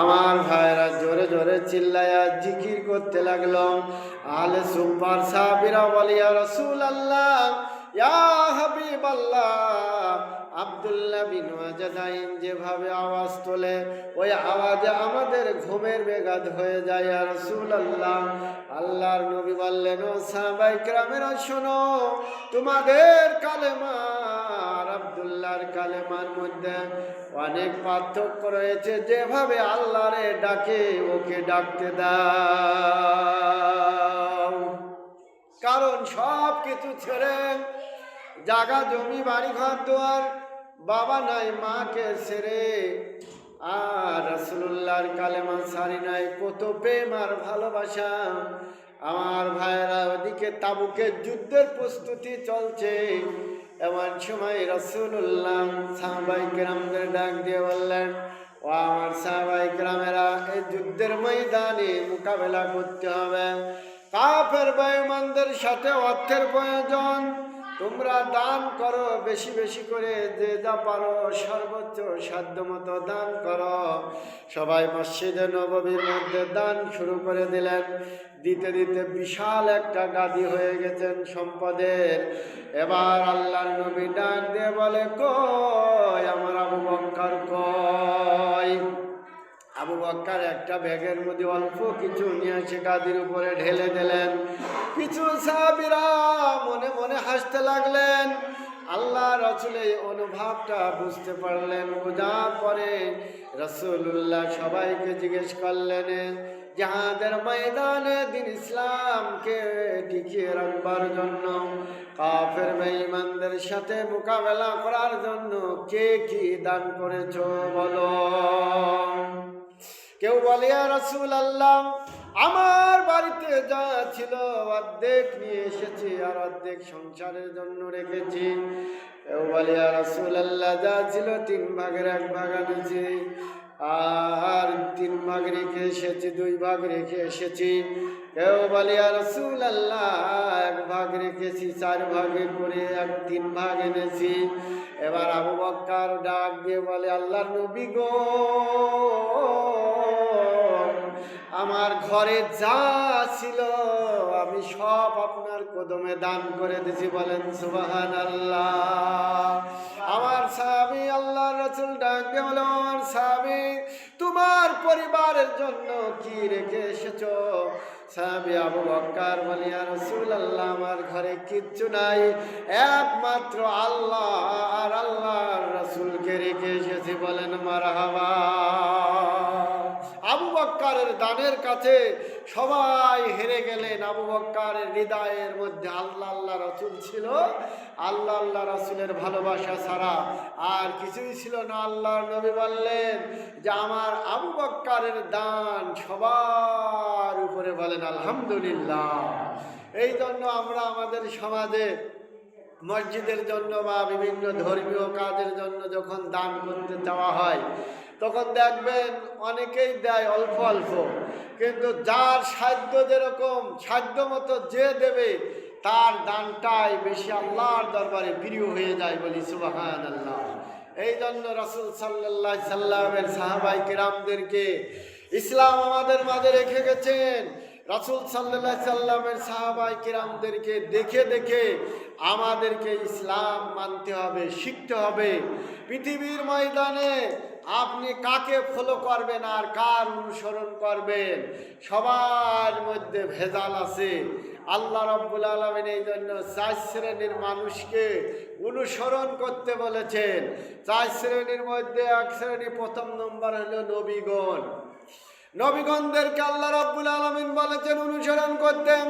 আমার ভাইরা জোরে জোরে চিল্লায়া জিকির করতে লাগল আলে সুপার সাবিরা বলিয়া রসুল আল্লাহ ইয়া হাবিব আল্লাহ আবদুল্লাহ বিন ওয়াজাদাইন যেভাবে আওয়াজ তোলে, ওই আওয়াজে আমাদের ঘুমের বেগাদ হয়ে যায় আর রসুল আল্লাহ আল্লাহর নবী বললেন, ও সাহাবাই শোনো, তোমাদের কালেমা আর আবদুল্লাহর কালেমার মধ্যে অনেক পার্থক্য রয়েছে। যেভাবে আল্লাহরে ডাকে, ওকে ডাকতে দাও। কারণ সব কিছু ছেড়ে জাগা জমি বাড়ি ঘর দুয়ার, বাবা নাই, মাকে ছেড়ে আর রসুল্লাহর কালেমা সারি নাই। কত প্রেম আর ভালোবাসা। আমার ভাইয়েরা, ওদিকে তাবুকে যুদ্ধের প্রস্তুতি চলছে। এমন সময় রসুল্লাহ সাহবাই গ্রামদের ডাক দিয়ে বললেন, ও আমার সাহবাই গ্রামেরা এই যুদ্ধের ময়দানে মোকাবেলা করতে হবে। কাফের বায়ুমানদের সাথে অর্থের প্রয়োজন। তোমরা দান করো, বেশি বেশি করে যে যা পারো সর্বোচ্চ সাধ্য মতো দান করো। সবাই মসজিদে নববীর মধ্যে দান শুরু করে দিলেন। দিতে দিতে বিশাল একটা গাদি হয়ে গেছেন সম্পদের। এবার আল্লাহ নবী ডাক দিয়ে বলে কয় আমার আবু বক্কার একটা ব্যাগের মধ্যে অল্প কিছু নিয়ে এসে গাদির উপরে ঢেলে দিলেন। কিছু সাহাবিরা মনে মনে হাসতে লাগলেন। আল্লাহ রসুল এই অনুভবটা বুঝতে পারলেন। বোঝার পরে রসুল্লাহ সবাইকে জিজ্ঞেস করলেন যাহাদের ময়দানে দিন ইসলামকে টিকিয়ে রাখবার জন্য, কাফের বেঈমানদের সাথে মোকাবেলা করার জন্য কে কি দান করেছ বলো? বলে রসুল আল্লাহ আমার বাড়িতে যা ছিল অর্ধেক নিয়ে এসেছি আর অর্ধেক সংসারের জন্য রেখেছি। কেউ বলে রসুল আল্লাহ যা ছিল তিন ভাগের এক ভাগ আনেছি আর তিন ভাগ রেখে এসেছি, দুই ভাগ রেখে এসেছি। কেউ বলে রসুল আল্লাহ এক ভাগ রেখেছি, চার ভাগে করে এক তিন ভাগ এনেছি। এবার আবু বক্কার ডাক দিয়ে বলে আল্লাহ নবী গো আমার ঘরে যা ছিল, আমি সব আপনার কদমে দান করে দিছি বলেন সুবাহান আল্লাহ আমার স্বামী আল্লাহ রসুল ডাক দিয়ে বলে, আমার স্বামী, তোমার পরিবারের জন্য কি রেখে এসেছ? সাহাবি আবু বক্কার বলিয়া রসুল আল্লাহ আমার ঘরে কিচ্ছু নাই। একমাত্র আল্লাহ আর আল্লাহর রসুলকে রেখে এসেছি বলেন, মারহাবা। বক্কারের দানের কাছে সবাই হেরে গেলেন। আবু বক্কারের হৃদয়ের মধ্যে আল্লাহ আল্লাহ রসুল ছিল। আল্লাহ আল্লাহ রসুলের ভালোবাসা ছাড়া আর কিছুই ছিল না। আল্লাহ নবী বললেন যে, আমার আবু বক্কারের দান সবার উপরে বলেন, আলহামদুলিল্লাহ। এই জন্য আমরা আমাদের সমাজে মসজিদের জন্য বা বিভিন্ন ধর্মীয় কাজের জন্য যখন দান করতে চাওয়া হয় তখন দেখবেন অনেকেই দেয় অল্প অল্প। কিন্তু যার সাধ্য যেরকম, সাধ্য মতো যে দেবে, তার দানটাই বেশি আল্লাহর দরবারে প্রিয় হয়ে যায় বলি সুবাহান আল্লাহ এই জন্য রাসুল সাল্লাহ সাল্লামের সাহাবাই কিরামদেরকে ইসলাম আমাদের মাঝে রেখে গেছেন। রাসুল সাল্লাহ সাল্লামের সাহাবাই কিরামদেরকে দেখে দেখে আমাদেরকে ইসলাম মানতে হবে, শিখতে হবে। পৃথিবীর ময়দানে আপনি কাকে ফলো করবেন আর কার অনুসরণ করবেন? সবার মধ্যে ভেজাল আছে। আল্লাহ রব্বুল আলমিন এই জন্য চার শ্রেণির মানুষকে অনুসরণ করতে বলেছেন। চার শ্রেণির মধ্যে এক শ্রেণি প্রথম নম্বর হলো নবীগণ। নবীগণদেরকে আল্লাহ রব্বুল আলমিন বলেছেন অনুসরণ করতেন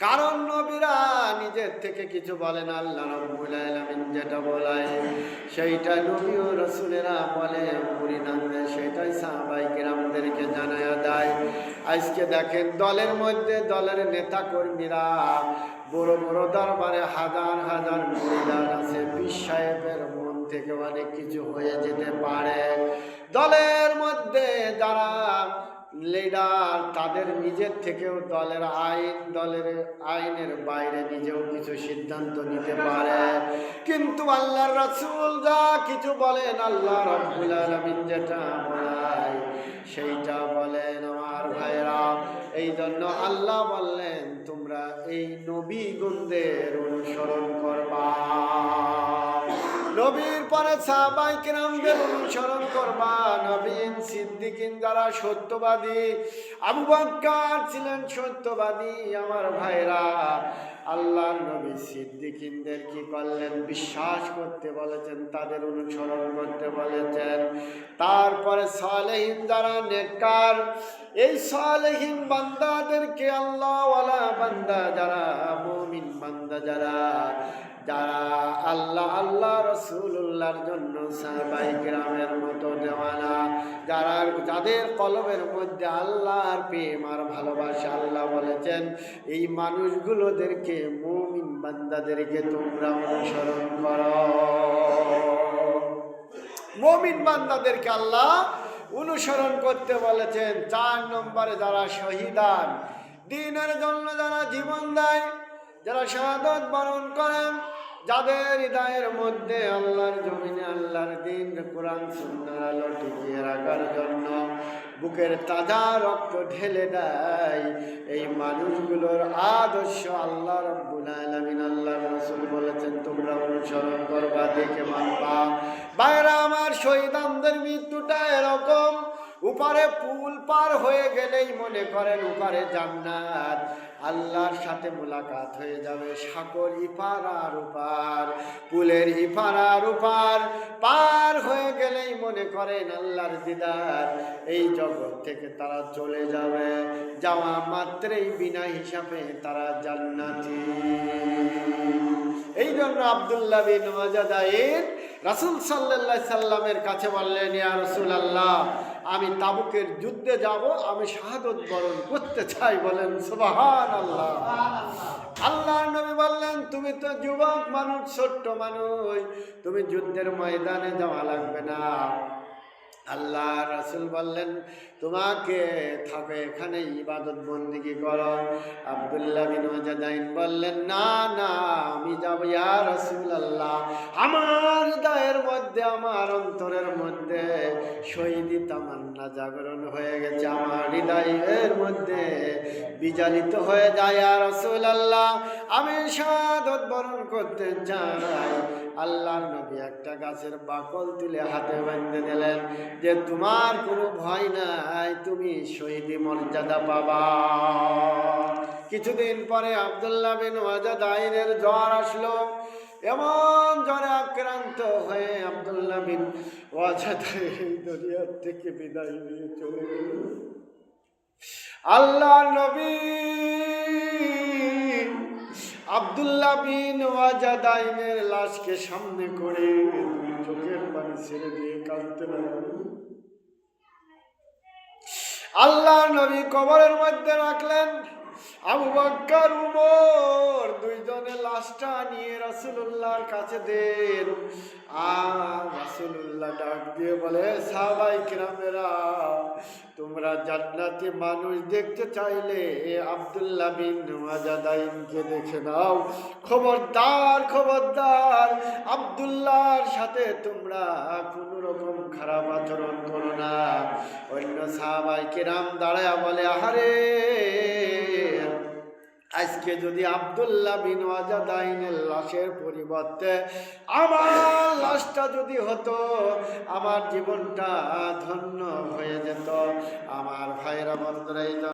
কারণ নবীরা নিজের থেকে কিছু বলে না আল্লাহ রব্বুল আলামিন যেটা বলায়, সেইটা নবী ও রসুলেরা বলে পরিণামে সেটাই সাহাবাই কিরামদেরকে জানায়া দেয়। আজকে দেখেন দলের মধ্যে দলের নেতা কর্মীরা বড় বড় দরবারে হাজার হাজার মহিলার আছে বিশ সাহেবের মন থেকে অনেক কিছু হয়ে যেতে পারে। দলের মধ্যে যারা লিডার তাদের নিজের থেকেও দলের আইন, দলের আইনের বাইরে নিজেও কিছু সিদ্ধান্ত নিতে পারে। কিন্তু আল্লাহর রাসূল যা কিছু বলেন আল্লাহ রাব্বুল আলামিন যেটা সেইটা বলেন আমার ভাইরা এই জন্য আল্লাহ বললেন, তোমরা এই নবী গুণদের অনুসরণ করবা। নবীর পরে সাহাবাই কিরামদের অনুসরণ করবা। নবীন সিদ্দিকিন যারা সত্যবাদী, আবু বক্কর ছিলেন সত্যবাদী, আমার ভাইরা। আল্লাহ নবী সিদ্দিকিনদের কি করলেন? বিশ্বাস করতে বলেছেন, তাদের অনুসরণ করতে বলেছেন। তারপরে সালেহীন যারা নেককার, এই সালেহীন বান্দাদেরকে আল্লাহওয়ালা বান্দা যারা, মুমিন বান্দা যারা যারা আল্লাহ আল্লাহ রসুল্লাহর জন্য সাহাবাই গ্রামের মতো দেওয়ানা। যারা যাদের কলমের মধ্যে আল্লাহর প্রেম আর ভালোবাসা আল্লাহ বলেছেন, এই মানুষগুলোদেরকে মুমিন বান্দাদেরকে তোমরা অনুসরণ করো। মমিন বান্দাদেরকে আল্লাহ অনুসরণ করতে বলেছেন। চার নম্বরে যারা শহীদান, দিনের জন্য যারা জীবন দেয়, যারা শাহাদত বরণ করেন যাদের হৃদয়ের মধ্যে আল্লাহর জমিনে আল্লাহর দিন, কোরআন সুন্দর আলো টিকিয়ে রাখার জন্য বুকের তাজা রক্ত ঢেলে দেয়, এই মানুষগুলোর আদর্শ আল্লাহ রব্বুল আলামিন আল্লাহ রসুল বলেছেন, তোমরা অনুসরণ করবা, দেখে মানবা। বাইরা আমার শহীদানদের মৃত্যুটা এরকম উপরে পুল পার হয়ে গেলেই মনে করেন উপরে জান্নাত। আল্লাহর সাথে মোলাকাত হয়ে যাবে সাগর ইপার আর উপার। পুলের ইপার আর উপার পার হয়ে গেলেই মনে করেন আল্লাহর দিদার। এই জগৎ থেকে তারা চলে যাবে। যাওয়া মাত্রেই বিনা হিসাবে তারা জান্নাতি। এই জন্য আবদুল্লাহ বিন ওয়াজাদাইন রাসূল সাল্লাল্লাহু সাল্লামের কাছে বললেন, ইয়া রাসূল আল্লাহ আমি তাবুকের যুদ্ধে যাব, আমি শাহাদত বরণ করতে চাই, বলেন সুবাহান আল্লাহ আল্লাহ নবী বললেন, তুমি তো যুবক মানুষ, ছোট্ট মানুষ, তুমি যুদ্ধের ময়দানে যাওয়া লাগবে না। আল্লাহ রাসুল বললেন তোমাকে থাকে এখানে, ইবাদত বন্দিগি করো? আবদুল্লাহ বিন বললেন, না না, আমি যাব, ইয়া রাসূল আল্লাহ আমার হৃদয়ের মধ্যে, আমার অন্তরের মধ্যে শহীদি তামান্না জাগরণ হয়ে গেছে। আমার হৃদয়ের মধ্যে বিজালিত হয়ে যায়, ইয়া রাসূল আল্লাহ আমি শাহাদত বরণ করতে চাই। আল্লাহর নবী একটা গাছের বাকল তুলে হাতে বাঁধতে দিলেন যে, তোমার কোনো ভয় নাই তুমি শহীদি মর্যাদা পাবা। কিছুদিন পরে আবদুল্লাহ বিন ওয়াজাদ আইনের জ্বর আসলো। এমন জ্বরে আক্রান্ত হয়ে আবদুল্লাহ বিন ওয়াজাদ দুনিয়ার থেকে বিদায় নিয়ে চলে গেল। আল্লাহ নবী আবদুল্লাহ বিন ওয়াজাদাইনের লাশকে সামনে করে চোখের পানি ছেড়ে দিয়ে কাঁদতে লাগলেন আল্লাহ নবী কবরের মধ্যে রাখলেন। আবু বাক্কার উমর, দুইজনে লাশটা নিয়ে রাসুলুল্লাহর কাছে দেন। আর রাসুলুল্লাহ ডাক দিয়ে বলে সাহাবাই কিরামেরা তোমরা জান্নাতি মানুষ দেখতে চাইলে আব্দুল্লাহ বিন ওয়াজাদাইনকে দেখে নাও। খবরদার খবরদার, আব্দুল্লাহর সাথে তোমরা কোনো রকম খারাপ আচরণ করো না। অন্য সাহাবাই রাম দাঁড়ায় বলে, আহারে! আজকে যদি আবদুল্লাহ বিন ওয়াজাদাইনের লাশের পরিবর্তে আমার লাশটা যদি হতো, আমার জীবনটা ধন্য হয়ে যেত। আমার ভাইরা বন্ধুরা